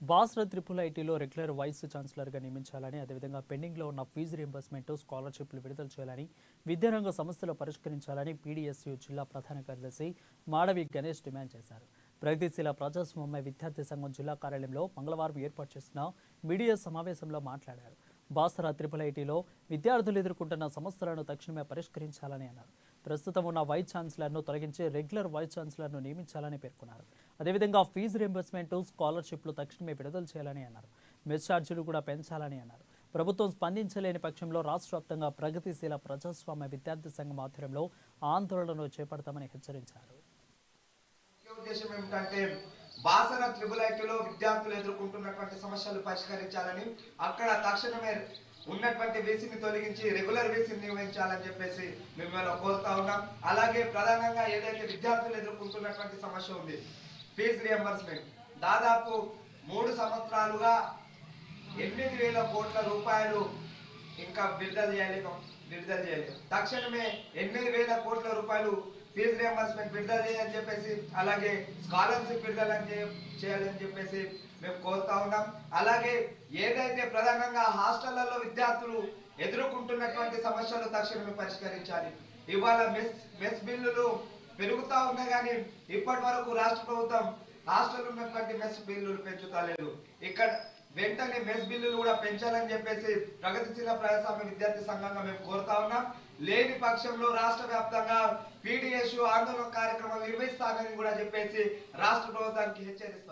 బాస్ర triple ఐటీలో regular vice ఛాన్సలర్గా నియమించాలని అదేవిధంగా పెండింగ్లో ఉన్న ఫీజు రియంబర్స్మెంట్ స్కాలర్షిప్లు విడుదల చేయాలని విద్యారంగ సమస్యలు పరిష్కరించాలని పీడీఎస్యు జిల్లా ప్రధాన కార్యదర్శి మాడవి గణేష్ డిమాండ్ చేశారు. ప్రగతిశీల ప్రజాస్వామ్య విద్యార్థి సంఘం జిల్లా కార్యాలయంలో మంగళవారం ఏర్పాటు చేసిన మీడియా సమావేశంలో మాట్లాడారు. బాసరా త్రిపుల్ ఐటీలో విద్యార్థులు ఎదుర్కొంటున్న సమస్యలను తక్షణమే పరిష్కరించాలని అన్నారు. ప్రస్తుతం ఉన్న వైస్ ఛాన్సలర్ను తొలగించి రెగ్యులర్ వైస్ ఛాన్సలర్ను నియమించాలని పేర్కొన్నారు. అదేవిధంగా ఫీజు రింబర్స్మెంట్ స్కాలర్షిప్లు తక్షణమే విడుదల చేయాలని అన్నారు. మెస్ ఛార్జీలు కూడా పెంచాలని అన్నారు. ప్రభుత్వం స్పందించలేని పక్షంలో రాష్ట్ర వ్యాప్తంగా ప్రగతిశీల ప్రజాస్వామ్య విద్యార్థి సంఘం ఆధ్వర్యంలో ఆందోళనలు చేపడతామని హెచ్చరించారు. బాసర త్రిబుల్ ఐటీలో విద్యార్థులు ఎదుర్కొంటున్నటువంటి సమస్యలు పరిష్కరించాలని అక్కడ తక్షణమే ఉన్నటువంటి వీసీని తొలగించి రెగ్యులర్ వీసీని నియమించాలని చెప్పేసి మిమ్మల్ని కోరుతా ఉన్నాం. అలాగే ప్రధానంగా ఏదైతే విద్యార్థులు ఎదుర్కొంటున్నటువంటి సమస్య ఉంది ఫీజు రియంబర్స్మెంట్ దాదాపు మూడు సంవత్సరాలుగా ఎనిమిది వేల కోట్ల రూపాయలు ఇంకా విడుదల చేయాలి విడుదల చేయాలి తక్షణమే ఎనిమిది వేల కోట్ల రూపాయలు ఫీజు రియంబర్స్మెంట్ విడుదల చేయాలని చెప్పేసి అలాగే స్కాలర్షిప్ విడుదల చేయాలని చెప్పేసి మేము కోరుతా ఉన్నాం. అలాగే ఏదైతే ప్రధానంగా హాస్టళ్ళలో విద్యార్థులు ఎదుర్కొంటున్నటువంటి సమస్యలు తక్షణమే పరిష్కరించాలి. ఇవాళ మెస్ మెస్ బిల్లులు పెరుగుతా ఉన్నాయి కానీ ఇప్పటి వరకు రాష్ట్ర ప్రభుత్వం హాస్టల్ ఉన్నటువంటి మెస్ బిల్లులు పెంచుతా లేదు. ఇక్కడ వెంటనే మెస్ బిల్లులు కూడా పెంచాలని చెప్పేసి ప్రగతిశీల ప్రజాస్వామ్య విద్యార్థి సంఘంగా మేము కోరుతా ఉన్నాం. లేని పక్షంలో రాష్ట్ర వ్యాప్తంగా పీడిఎస్ ఆందోళన కార్యక్రమం నిర్వహిస్తానని కూడా చెప్పేసి రాష్ట్ర ప్రభుత్వానికి హెచ్చరిస్తారు.